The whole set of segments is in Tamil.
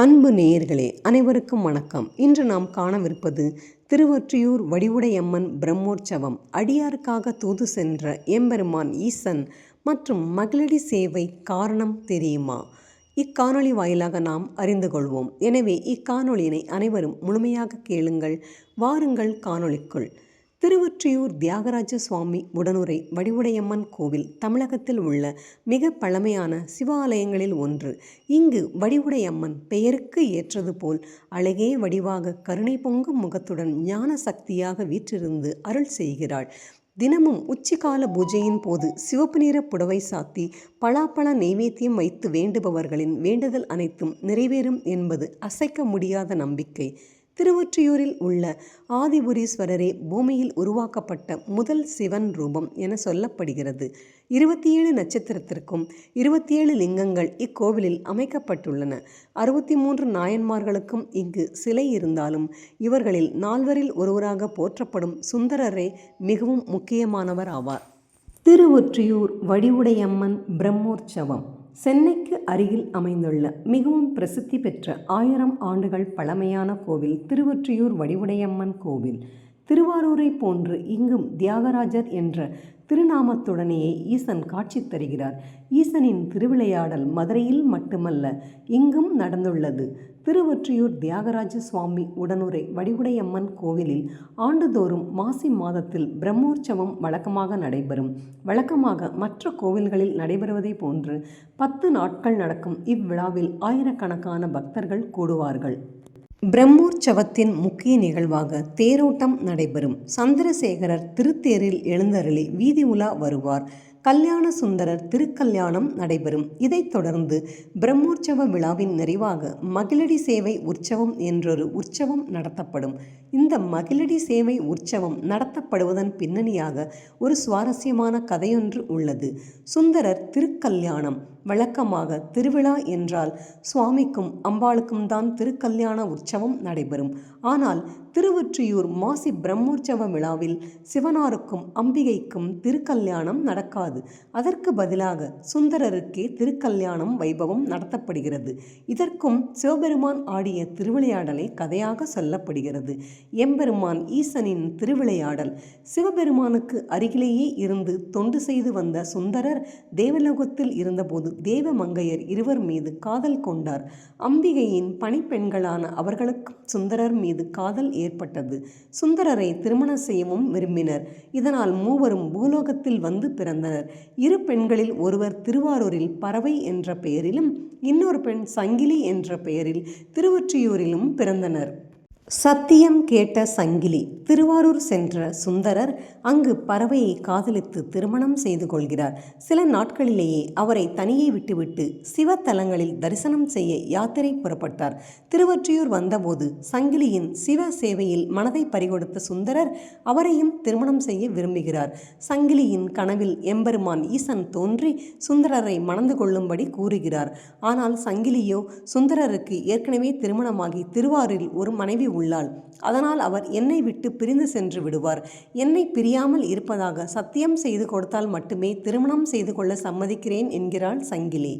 அன்பு நேயர்களே அனைவருக்கும் வணக்கம். இன்று நாம் காணவிருப்பது திருவொற்றியூர் வடிவுடையம்மன் பிரம்மோற்சவம். அடியாருக்காக தூது சென்ற எம்பெருமான் ஈசன் மற்றும் மகளிடி சேவை காரணம் தெரியுமா? இக்காணொளி வாயிலாக நாம் அறிந்து கொள்வோம். எனவே இக்காணொளியினை அனைவரும் முழுமையாக கேளுங்கள். வாருங்கள் காணொளிக்குள். திருவொற்றியூர் தியாகராஜ சுவாமி உடனுரை வடிவுடையம்மன் கோவில் தமிழகத்தில் உள்ள மிக பழமையான சிவாலயங்களில் ஒன்று. இங்கு வடிவுடையம்மன் பெயருக்கு ஏற்றது போல் அழகே வடிவாக கருணை பொங்கும் முகத்துடன் ஞான சக்தியாக வீற்றிருந்து அருள் செய்கிறாள். தினமும் உச்சிகால பூஜையின் போது சிவப்பு நிற புடவை சாத்தி பலாப்பழ நெய்வேத்தியம் வைத்து வேண்டுபவர்களின் வேண்டுதல் அனைத்தும் நிறைவேறும் என்பது அசைக்க முடியாத நம்பிக்கை. திருவொற்றியூரில் உள்ள ஆதிபுரீஸ்வரரே பூமியில் உருவாக்கப்பட்ட முதல் சிவன் ரூபம் என சொல்லப்படுகிறது. இருபத்தி ஏழு நட்சத்திரத்திற்கும் இருபத்தி ஏழு லிங்கங்கள் இக்கோவிலில் அமைக்கப்பட்டுள்ளன. அறுபத்தி மூன்று நாயன்மார்களுக்கும் இங்கு சிலை இருந்தாலும் இவர்களில் நால்வரில் ஒருவராக போற்றப்படும் சுந்தரரே மிகவும் முக்கியமானவர் ஆவார். திருவொற்றியூர் வடிவுடையம்மன் பிரம்மோற்சவம். சென்னைக்கு அருகில் அமைந்துள்ள மிகவும் பிரசித்தி பெற்ற ஆயிரம் ஆண்டுகள் பழமையான கோவில் திருவொற்றியூர் வடிவுடையம்மன் கோவில். திருவாரூரை போன்று இங்கும் தியாகராஜர் என்ற திருநாமத்துடனேயே ஈசன் காட்சி தருகிறார். ஈசனின் திருவிளையாடல் மதுரையில் மட்டுமல்ல இங்கும் நடந்துள்ளது. திருவொற்றியூர் தியாகராஜ சுவாமி உடனுரை வடிவுடையம்மன் கோவிலில் ஆண்டுதோறும் மாசி மாதத்தில் பிரம்மோற்சவம் வழக்கமாக நடைபெறும். வழக்கமாக மற்ற கோவில்களில் நடைபெறுவதை போன்று பத்து நாட்கள் நடக்கும் இவ்விழாவில் ஆயிரக்கணக்கான பக்தர்கள் கூடுவார்கள். பிரம்மோற்சவத்தின் முக்கிய நிகழ்வாக தேரோட்டம் நடைபெறும். சந்திரசேகரர் திருத்தேரில் எழுந்தருளி வீதி உலா வருவார். கல்யாண சுந்தரர் திருக்கல்யாணம் நடைபெறும். இதைத் தொடர்ந்து பிரம்மோற்சவ விழாவின் நிறைவாக மகிழடி சேவை உற்சவம் என்றொரு உற்சவம் நடத்தப்படும். இந்த மகிழடி சேவை உற்சவம் நடத்தப்படுவதன் பின்னணியாக ஒரு சுவாரஸ்யமான கதையொன்று உள்ளது. சுந்தரர் திருக்கல்யாணம் வழக்கமாக திருவிழா என்றால் சுவாமிக்கும் அம்பாளுக்கும் தான் திருக்கல்யாண உற்சவம் நடைபெறும். ஆனால் திருவொற்றியூர் மாசி பிரம்மோற்சவ விழாவில் சிவனாருக்கும் அம்பிகைக்கும் திருக்கல்யாணம் நடக்காது. அதற்கு பதிலாக சுந்தரருக்கே திருக்கல்யாணம் வைபவம் நடத்தப்படுகிறது. இதற்கும் சிவபெருமான் ஆடிய திருவிளையாடலை கதையாக சொல்லப்படுகிறது. எம்பெருமான் ஈசனின் திருவிளையாடல். சிவபெருமானுக்கு அருகிலேயே இருந்து தொண்டு செய்து வந்த சுந்தரர் தேவலோகத்தில் இருந்தபோது தேவமங்கையர் இருவர் மீது காதல் கொண்டார். அம்பிகையின் பணிப்பெண்களான அவர்களுக்கும் சுந்தரர் மீது காதல் ஏற்பட்டது. சுந்தரரை திருமணம் செய்யவும் விரும்பினர். இதனால் மூவரும் பூலோகத்தில் வந்து பிறந்தனர். இரு பெண்களில் ஒருவர் திருவாரூரில் பறவை என்ற பெயரிலும் இன்னொரு பெண் சங்கிலி என்ற பெயரில் திருவொற்றியூரிலும் பிறந்தனர். சத்தியம் கேட்ட சங்கிலி திருவாரூர் சென்ற சுந்தரர் அங்கு பறவையை காதலித்து திருமணம் செய்து கொள்கிறார். சில நாட்களிலேயே அவரை தனியே விட்டுவிட்டு சிவத்தலங்களில் தரிசனம் செய்ய யாத்திரை புறப்பட்டார். திருவொற்றியூர் வந்தபோது சங்கிலியின் சிவ சேவையில் மனதை பறிகொடுத்த சுந்தரர் அவரையும் திருமணம் செய்ய விரும்புகிறார். சங்கிலியின் கனவில் எம்பெருமான் ஈசன் தோன்றி சுந்தரரை மணந்து கொள்ளும்படி கூறுகிறார். ஆனால் சங்கிலியோ சுந்தரருக்கு ஏற்கனவே திருமணமாகி திருவாரூரில் ஒரு மனைவி உள்ளாள். அதனால் அவர் என்னை விட்டு பிரிந்து சென்று விடுவார். என்னை பிரியாமல் இருப்பதாக சத்தியம் செய்து கொடுத்தால் மட்டுமே திருமணம் செய்து கொள்ள சம்மதிக்கிறேன் என்கிறாள் சங்கிலி.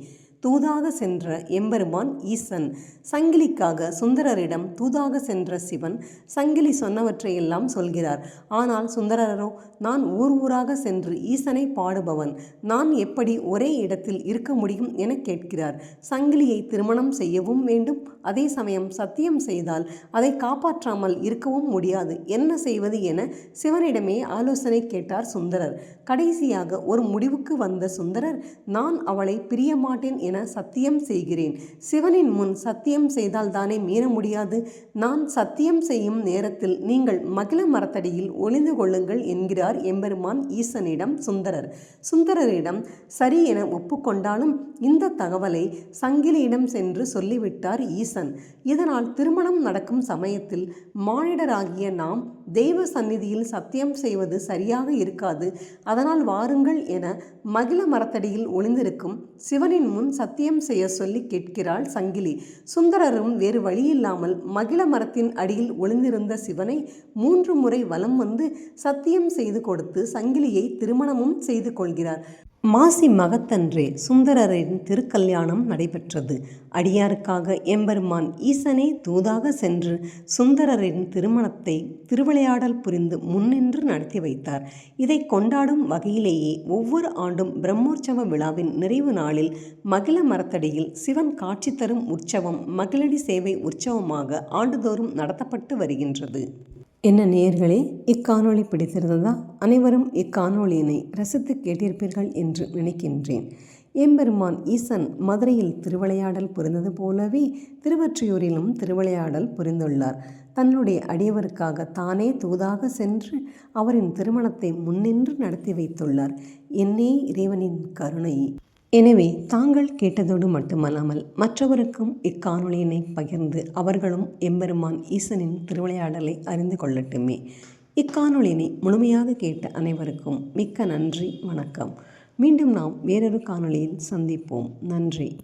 தூதாக சென்ற எம்பெருமான் ஈசன். சங்கிலிக்காக சுந்தரரிடம் தூதாக சென்ற சிவன் சங்கிலி சொன்னவற்றையெல்லாம் சொல்கிறார். ஆனால் சுந்தரரோ நான் ஊர் ஊராக சென்று ஈசனை பாடுபவன். நான் எப்படி ஒரே இடத்தில் இருக்க முடியும் என கேட்கிறார். சங்கிலியை திருமணம் செய்யவும் வேண்டும். அதே சமயம் சத்தியம் செய்தால் அதை காப்பாற்றாமல் இருக்கவும் முடியாது. என்ன செய்வது என சிவனிடமே ஆலோசனை கேட்டார் சுந்தரர். கடைசியாக ஒரு முடிவுக்கு வந்த சுந்தரர் நான் அவளை பிரிய மாட்டேன் என சத்தியம் செய்கிறேன். சிவனின் முன் சத்தியம் செய்தால் தானே மீற முடியாது. நான் சத்தியம் செய்யும் நேரத்தில் நீங்கள் மகிழ மரத்தடியில் ஒளிந்து கொள்ளுங்கள் என்கிறார் எம்பெருமான் ஈசனிடம் சுந்தரர். சுந்தரரிடம் சரி என ஒப்புக்கொண்டாலும் இந்த தகவலை சங்கிலியிடம் சென்று சொல்லிவிட்டார் ஈசன். இதனால் திருமணம் நடக்கும் சமயத்தில் மானிடராகிய நாம் தெய்வ சந்நிதியில் சத்தியம் செய்வது சரியாக இருக்காது. அதனால் வாருங்கள் என மகிழ மரத்தடியில் ஒளிந்திருக்கும் சிவனின் முன் சத்தியம் செய்ய சொல்லி கேட்கிறாள் சங்கிலி. சுந்தரரும் வேறு வழியில்லாமல் மகிழ மரத்தின் அடியில் ஒளிந்திருந்த சிவனை மூன்று முறை வலம் வந்து சத்தியம் செய்து கொடுத்து சங்கிலியை திருமணமும் செய்து கொள்கிறார். மாசி மகத்தன்றே சுந்தரரின் திருக்கல்யாணம் நடைபெற்றது. அடியாருக்காக எம்பெருமான் ஈசனே தூதாக சென்று சுந்தரரின் திருமணத்தை திருவிளையாடல் புரிந்து முன்னின்று நடத்தி வைத்தார். இதை கொண்டாடும் வகையிலேயே ஒவ்வொரு ஆண்டும் பிரம்மோற்சவ விழாவின் நிறைவு நாளில் மகிழ மரத்தடியில் சிவன் காட்சி தரும் உற்சவம் மகிழடி சேவை உற்சவமாக ஆண்டுதோறும் நடத்தப்பட்டு வருகின்றது. என்ன நேயர்களே இக்காணொளி பிடித்திருந்ததா? அனைவரும் இக்காணொளியினை ரசித்து கேட்டிருப்பீர்கள் என்று நினைக்கின்றேன். எம்பெருமான் ஈசன் மதுரையில் திருவிளையாடல் புரிந்தது போலவே திருவற்றியூரிலும் திருவிளையாடல் புரிந்துள்ளார். தன்னுடைய அடியவருக்காக தானே தூதாக சென்று அவரின் திருமணத்தை முன்னின்று நடத்தி வைத்துள்ளார். என்னே இறைவனின் கருணை. எனவே தாங்கள் கேட்டதோடு மட்டுமல்லாமல் மற்றவருக்கும் இக்காணொளியினை பகிர்ந்து அவர்களும் எம்பெருமான் ஈசனின் திருவிளையாடலை அறிந்து கொள்ளட்டுமே. இக்காணொளியினை முழுமையாக கேட்ட அனைவருக்கும் மிக்க நன்றி வணக்கம். மீண்டும் நாம் வேறொரு காணொளியில் சந்திப்போம். நன்றி.